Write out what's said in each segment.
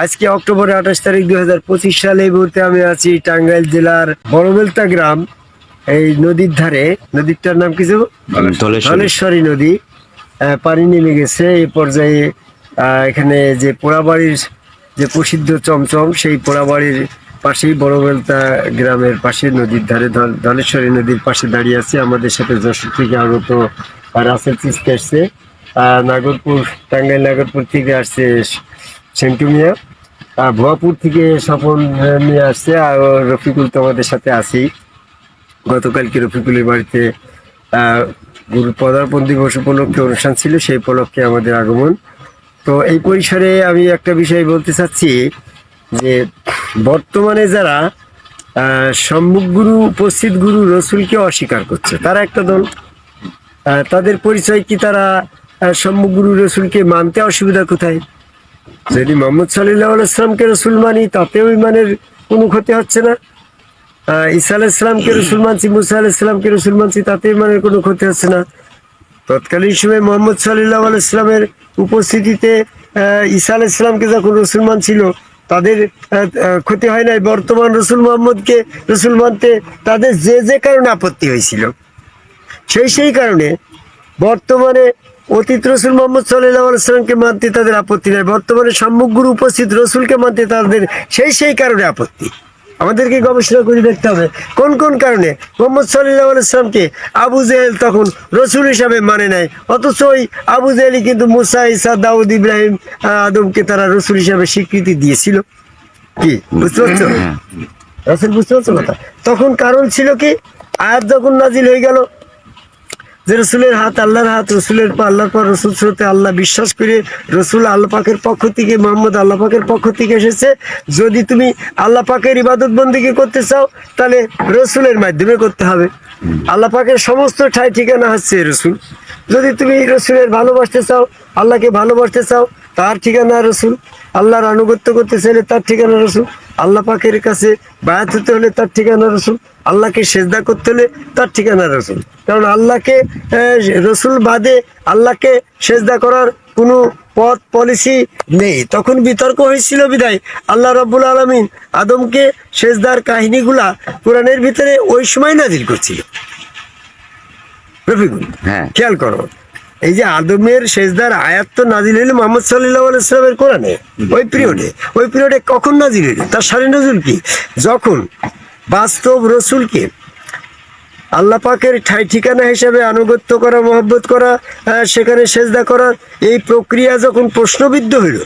আজকে অক্টোবর আঠাশ তারিখ দুই হাজার পঁচিশ সালে এই মুহূর্তে আমি আছি টাঙ্গাইল জেলার বড়বেলতা গ্রাম এই নদীর ধারে। নদীরটার নাম কিছু ধলেশ্বরী। নদী। পানি নেমে গেছে। এই পর্যায়ে এখানে যে পোড়াবাড়ির যে প্রসিদ্ধ চমচম সেই পোড়াবাড়ির পাশেই বড়বেলতা গ্রামের পাশে নদীর ধারে ধল- ধলেশ্বরী নদীর পাশে দাঁড়িয়ে আছে। আমাদের সাথে যশোর থেকে আগত রাসেল চিস্তি আসছে। নাগরপুর টাঙ্গাইল নাগরপুর থেকে আসছে সেন্টু মিয়া। আর ভুয়াপুর থেকে স্বপন নিয়ে আসছে আর রফিকুল তো আমাদের সাথে আছেই। গতকালকে রফিকুলের বাড়িতে গুরু পদার্পণ দিবস উপলক্ষে অনুষ্ঠান ছিল, সেই উপলক্ষে আমাদের আগমন। তো এই পরিসরে আমি একটা বিষয় বলতে চাচ্ছি যে বর্তমানে যারা সম্মুখ গুরু, উপস্থিত গুরু রসুলকে অস্বীকার করছে, তারা একটা দল। তাদের পরিচয় কি তারা সম্মুখ গুরু রসুলকে মানতে অসুবিধা কোথায়? যদি মোহাম্মদ সাল্লাহ আলাইসলামকে রসুল মানি তাতেও ইমানের কোনো ক্ষতি হচ্ছে না। ঈসা আলাহ ইসলামকে রসুল মানছি মুসা আলাহ ইসলামকে রসুল মানছি তাতে ইমানের কোনো ক্ষতি হচ্ছে না। তৎকালীন সময় মোহাম্মদ সাল্লাহ আলাইসলামের উপস্থিতিতে আহ, ঈসা আলাহ ইসলামকে যখন রসুল মানছিল তাদের ক্ষতি হয় নাই। বর্তমান রসুল মোহাম্মদকে রসুল মানতে তাদের যে যে কারণে আপত্তি হয়েছিল সেই সেই কারণে বর্তমানে অতীত রসুল মোহাম্মদ সাল্লাহ আলাইসলামকে মানতে তাদের আপত্তি নেই। বর্তমানে সম্মুখ গুরু উপস্থিত রসুলকে মানতে তাদের সেই সেই কারণে আপত্তি। আমাদেরকে গবেষণা করে দেখতে হবে কোন কোন কারণে। মোহাম্মদ সাল্লাহ আলাইসলামকে আবু জেহেল তখন রসুল হিসাবে মানে নাই। অথচ ওই আবু জেহেলই কিন্তু মুসা ইসা দাউদ ইব্রাহিম আদমকে তারা রসুল হিসাবে স্বীকৃতি দিয়েছিল। কি? বুঝতে পারছ? রসুল বুঝতে পারছ কথা? তখন কারণ ছিল কি? আয়াত যখন নাজিল হয়ে গেল যে রসুলের হাত, আল্লাহর হাত, রসুলের পা, আল্লাহর পর রসুল স্রোতে আল্লাহ বিশ্বাস করে রসুল আল্লাহ পাকের পক্ষ থেকে, মোহাম্মদ আল্লাহ পাকের পক্ষ থেকে এসেছে। যদি তুমি আল্লাহ পাকের ইবাদত বন্দিকে করতে চাও, তাহলে রসুলের মাধ্যমে করতে হবে। আল্লাহ পাকের সমস্ত ঠাই ঠিকানা হচ্ছে রসুল। যদি তুমি রসুলের ভালোবাসতে চাও, আল্লাহকে ভালোবাসতে চাও তার ঠিকানা রসুল আল্লাহর আনুগত্য করতে চাইলে তার ঠিকানা রসুল আল্লাহ পাকের কাছে বায়াত হতে হলে তার ঠিকানা রসুল আল্লাহকে সেজদা করতে হলে তার ঠিকানা রসুল। কারণ আল্লাহকে রসুল বাদে আল্লাহকে সেজদা করার কোনো পথ পলিসি নেই। তখন বিতর্ক হয়েছিল বিদায়। আল্লাহ রব্বুল আলমিন আদমকে সেজদার কাহিনীগুলা কোরআনের ভিতরে ওই সময় নাজিল করছিল। রফিকুল হ্যাঁ। খেয়াল করো। এই যে আদমের সেজদার আয়াত তো নাজিল হইল মোহাম্মদ সাল্লাহ আলাইসলামের কোরআনে। ওই পিরিয়ডে ওই পিরিয়ডে কখন নাজিল হইল? তার সারি নজুল কি? যখন বাস্তব রসুলকে আল্লাহ পাকের ঠাই ঠিকানা হিসাবে আনুগত্য করা, মহব্বত করা সেখানে সেজদা করার এই প্রক্রিয়া যখন প্রশ্নবিদ্ধ হইল,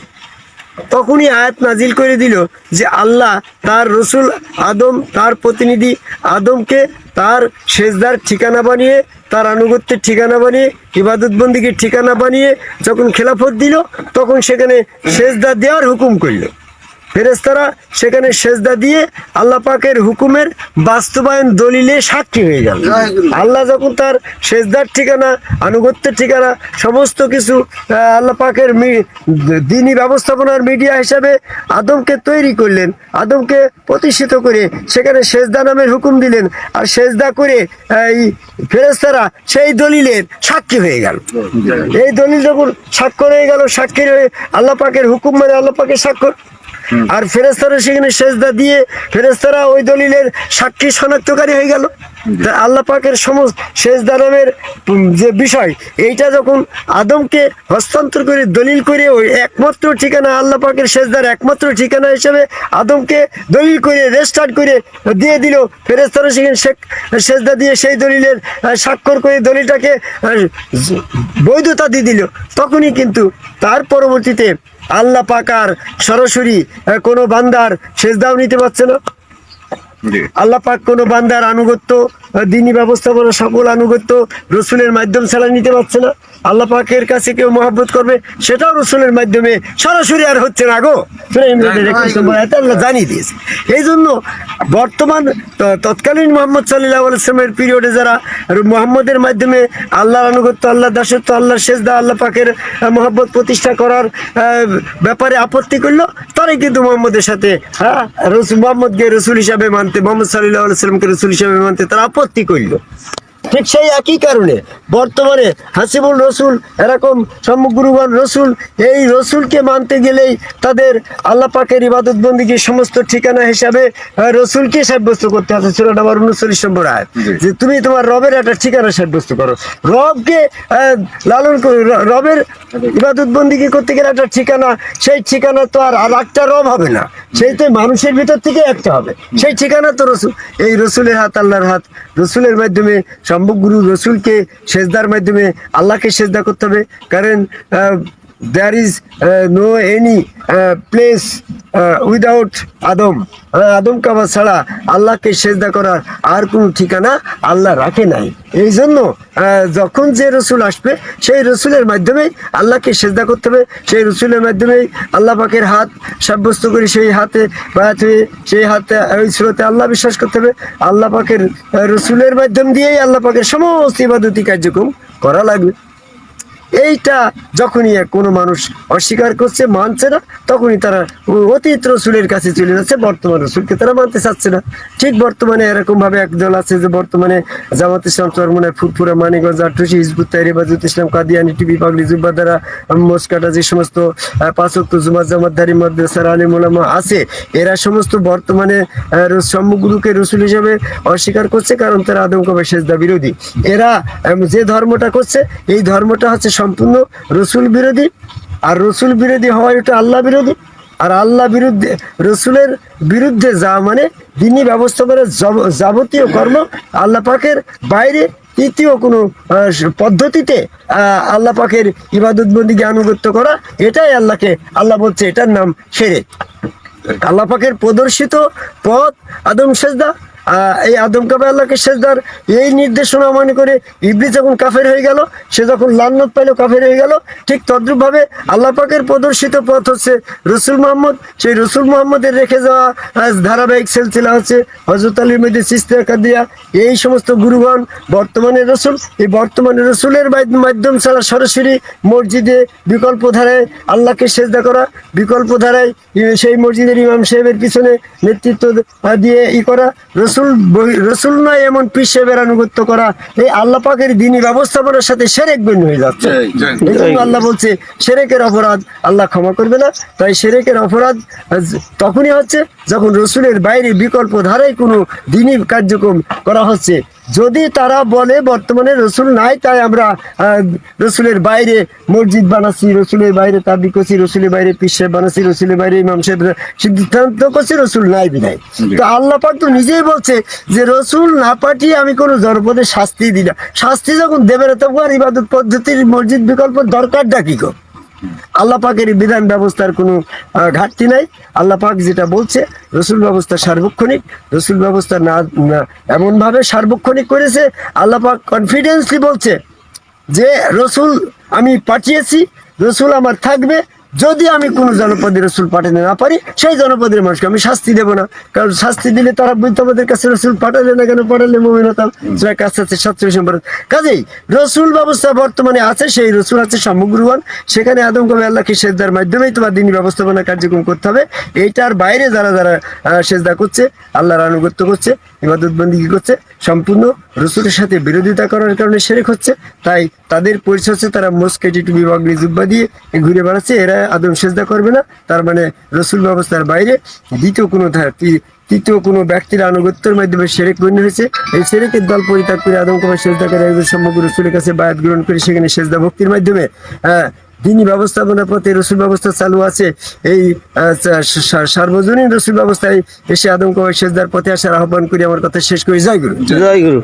তখনই আয়াত নাজিল করে দিল যে আল্লাহ তার রসুল আদম, তার প্রতিনিধি আদমকে তার সেজদার ঠিকানা বানিয়ে, তার আনুগত্যের ঠিকানা বানিয়ে ইবাদতবন্দিকে ঠিকানা বানিয়ে যখন খেলাফত দিল, তখন সেখানে সেজদা দেওয়ার হুকুম করল। ফেরেস্তারা সেখানে সেজদা দিয়ে আল্লাহ পাকের হুকুমের বাস্তবায়ন দলিলে সাক্ষী হয়ে গেল। আল্লাহ যখন তার সেজদার ঠিকানা আনুগত্যের ঠিকানা সমস্ত কিছু আল্লাহ পাকের মি- দিনী ব্যবস্থাপনার মিডিয়া হিসাবে আদমকে তৈরি করলেন আদমকে প্রতিষ্ঠিত করে সেখানে সেজদা নামের হুকুম দিলেন আর সেজদা করে এই ফেরেস্তারা সেই দলিলের সাক্ষী হয়ে গেল। এই দলিল যখন স্বাক্ষর হয়ে গেল সাক্ষী হয়ে আল্লাহ পাকের হুকুম মানে আল্লাহ পাকের স্বাক্ষর। আর ফেরেস্তারা সেখানে সেজদা দিয়ে ফেরেস্তারা ওই দলিলের সাক্ষী শনাক্তকারী হয়ে গেল। আল্লাহ পাকের সমস্ত সেজদা নামের যে বিষয় এইটা যখন আদমকে হস্তান্তর করে দলিল করে ওই একমাত্র ঠিকানা আল্লাহ পাকের সেজদার একমাত্র ঠিকানা হিসেবে আদমকে দলিল করে রেজিস্টার্ড করে দিয়ে দিল। ফেরেস্তারা সেখানে শেখ- সেজদা দিয়ে সেই দলিলের স্বাক্ষর করে দলিলটাকে বৈধতা দিয়ে দিল। তখনই কিন্তু তার পরবর্তীতে আল্লাহ পাকার সরাসরি কোনো বান্দার সেজদাও নিতে পারছে না। আল্লাহ পাক কোনো বান্দার আনুগত্য দিনী ব্যবস্থাপনা সকল আনুগত্য রসুলের মাধ্যম ছাড়া নিতে পারছে না। আল্লাহ পাকের কাছে কেউ মহব্বত করবে? সেটাও রসুলের মাধ্যমে সরাসরি আর হচ্ছে না গো। সূরা ইমরানের 21 নম্বর আয়াতে আল্লাহ জানিয়ে দিয়েছে। এই জন্য বর্তমান তৎকালীন মোহাম্মদ সাল্লাহ পিরিয়ডে যারা মোহাম্মদের মাধ্যমে আল্লাহর আনুগত্য আল্লাহ দাসত্ব আল্লাহ সেজদা আল্লাহ পাকের মহব্বত প্রতিষ্ঠা করার আহ, ব্যাপারে আপত্তি করল তারাই কিন্তু মোহাম্মদের সাথে হ্যাঁ রসুল মোহাম্মদকে রসুল হিসাবে মানতে মোহাম্মদ সাল্লাহ আলাইসলামকে রসুল হিসাবে মানতে তারা আপত্তি করল। ঠিক সেই একই কারণে বর্তমানে হাসিবুল রসুল এরকম সম্মুখগুরুগণ রসুল এই রসুলকে মানতে গেলেই তাদের আল্লাহ পাকের ইবাদত বন্দীকে সমস্ত ঠিকানা হিসাবে রসুলকে সাব্যস্ত করতে হবে। ছিল আমার উনচল্লিশ নম্বর আয় যে তুমি তোমার রবের একটা ঠিকানা সাব্যস্ত করো। রবকে লালন করো রবের ইবাদত বন্দীকে করতে গেলে একটা ঠিকানা সেই ঠিকানা তো আর আর একটা রব হবে না। সেই তো মানুষের ভিতর থেকে একটা হবে। সেই ঠিকানা তো রসুল এই রসুলের হাত আল্লাহর হাত রসুলের মাধ্যমে সম্ভব গুরু রসুলকে সেজদার মাধ্যমে আল্লাহকে সেজদা করতে হবে। কারণ there is no any place without Adam ah, Adam কাবা ছাড়া আল্লাহকে সেজদা করার আর কোনো ঠিকানা আল্লাহ রাখে নাই। এই জন্য যখন যে রসুল আসবে সেই রসুলের মাধ্যমেই আল্লাহকে সেজদা করতে হবে। সেই রসুলের মাধ্যমেই আল্লাহ পাকের হাত সাব্যস্ত করে সেই হাতে বায়াত হয়ে সেই হাতে ওই স্রোতে আল্লাহ বিশ্বাস করতে হবে। আল্লাহ পাকের রসুলের মাধ্যম দিয়েই আল্লাহ পাকের সমস্ত ইবাদতি কার্যক্রম করা লাগবে। এইটা যখনই কোনো মানুষ অস্বীকার করছে, মানছে না, তখনই তারা অতীত রসুলের কাছে চলে যাচ্ছে, বর্তমান রসুলকে তারা মানতে চাচ্ছে না। ঠিক বর্তমানে এরকম ভাবে একদল আছে যে বর্তমানে জামাত ইসলাম চরমনে ফুরফুরা মানিগঞ্জ আটুসি হিজবুত তাইর হেফাজত ইসলাম, কাদিয়ানি টিভি পাগলি জুব্বা দ্বারা মস্কাটা যে সমস্ত পাঁচক্ত জুমাত জামাতদারি মাদ্রাসার আলিম ওলামা আছে, এরা সমস্ত বর্তমানে সম্মুখগুলোকে রসুল হিসেবে অস্বীকার করছে, কারণ তারা আদমকবে সেজদা বিরোধী। এরা যে ধর্মটা করছে, এই ধর্মটা হচ্ছে সম্পূর্ণ রসুল বিরোধী। আর রসুল বিরোধী হওয়ায় ওটা আল্লাহ বিরোধী। আর আল্লাহ বিরুদ্ধে, রসুলের বিরুদ্ধে যা মানে দিনই ব্যবস্থাপনার যাব- যাবতীয় কর্ম আল্লাহ পাকের বাইরে তৃতীয় কোনো পদ্ধতিতে আল্লাহ পাকের ইবাদত বন্দিকে আনুগত্য করা, এটাই আল্লাহকে, আল্লাহ বলছে এটার নাম সেরে আল্লাহ পাকের প্রদর্শিত পথ, আদম সেজদা এই আদম কাবে আল্লাহকে সেজদার এই নির্দেশনা মনে করে ইবলিস যখন কাফের হয়ে গেল, সে যখন লান্নত পাইল, কাফের হয়ে গেল, ঠিক তদ্রুপভাবে আল্লাহ পাকের প্রদর্শিত পথ হচ্ছে রসুল মোহাম্মদ। সেই রসুল মোহাম্মদের রেখে যাওয়া ধারাবাহিক সিলসিলা হচ্ছে হজরত আলীর মধ্যে সিস্তে কাদিয়া। এই সমস্ত গুরুগণ, বর্তমানে রসুল, এই বর্তমানে রসুলের মাধ্যম ছাড়া সরাসরি মসজিদে বিকল্প ধারায় আল্লাহকে সেজদা করা বিকল্প ধারায় সেই মসজিদের ইমাম সাহেবের পিছনে নেতৃত্ব দিয়ে ই করা, রসুল বহি- রসুল নয় এমন পীর বেড়ানুগত্য আনুগত্য করা। এই আল্লাহ পাকের দিনী ব্যবস্থাপনার সাথে সেরেক বিন হয়ে যাচ্ছে। এই জন্য আল্লাহ বলছে সেরেকের অপরাধ আল্লাহ ক্ষমা করবে না। তাই সেরেকের অপরাধ তখনই হচ্ছে যখন রসুলের বাইরে বিকল্প ধারায় কোনো দিনী কার্যক্রম করা হচ্ছে। যদি তারা বলে বর্তমানে রসুল নাই তাই আমরা আহ, রসুলের বাইরে মসজিদ বানাচ্ছি রসুলের বাইরে তাবি করছি রসুলের বাইরে পিসে বানাচ্ছি রসুলের বাইরে ইমাম সাহেব সিদ্ধান্ত করছি রসুল নাই বিদায় তো আল্লাহ পাক তো নিজেই বলছে যে রসুল না পাঠিয়ে আমি কোনো জনপদে শাস্তি দিলাম শাস্তি যখন দেবে না তখন আর ইবাদত পদ্ধতির মসজিদ বিকল্প দরকারটা কি গো? আল্লাহ পাকের বিধান ব্যবস্থার কোনো ঘাটতি নাই। আল্লাপাক যেটা বলছে, রসুল ব্যবস্থা সার্বক্ষণিক, রসুল ব্যবস্থা না না, এমনভাবে সার্বক্ষণিক করেছে, আল্লাহ পাক কনফিডেন্সলি বলছে যে, রসুল আমি পাঠিয়েছি, রসুল আমার থাকবে যদি আমি কোনো জনপদে রসুল পাঠাতে না পারি, সেই জনপদের মানুষকে আমি শাস্তি দেবো না। কারণ শাস্তি দিলে তারা বলতো আমাদের কাছে রসুল পাঠালে না কেন? পাঠালে মমিন সেটা কাছে আছে সাতচল্লিশ নম্বর। কাজেই রসুল ব্যবস্থা বর্তমানে আছে, সেই রসুল আছে সমগ্রবান। সেখানে আদম কবে আল্লাহকে সেজদার মাধ্যমেই তোমার দিনী ব্যবস্থাপনা কার্যক্রম করতে হবে। এইটার বাইরে যারা যারা সেজদা করছে, আল্লাহর আনুগত্য করছে, ইবাদত বন্দী করছে, সম্পূর্ণ রসুলের সাথে বিরোধিতা করার কারণে সেরেক হচ্ছে। তাই তাদের পরিচয় তারা মোস্কেটি টুবি বাগলি জুব্বা দিয়ে ঘুরে বেড়াচ্ছে। এরা আদম সেজদা করবে না তার মানে রসুল ব্যবস্থার বাইরে দ্বিতীয় কোনো তৃতীয় কোনো ব্যক্তির আনুগত্যের মাধ্যমে সেরেক গণ্য হয়েছে। এই সেরেকের দল পরিত্যাগ করে আদম কুমার সেজদা করে একজন সম্ভব রসুলের কাছে বায়াত গ্রহণ করে সেখানে সেজদা ভক্তির মাধ্যমে আহ, দিনী ব্যবস্থাপনার পথে রসুল ব্যবস্থা চালু আছে। এই সার্বজনীন রসুল ব্যবস্থায় এসে আদম কুমার সেজদার পথে আসার আহ্বান করে আমার কথা শেষ করে। জয় গুরু। জয় গুরু।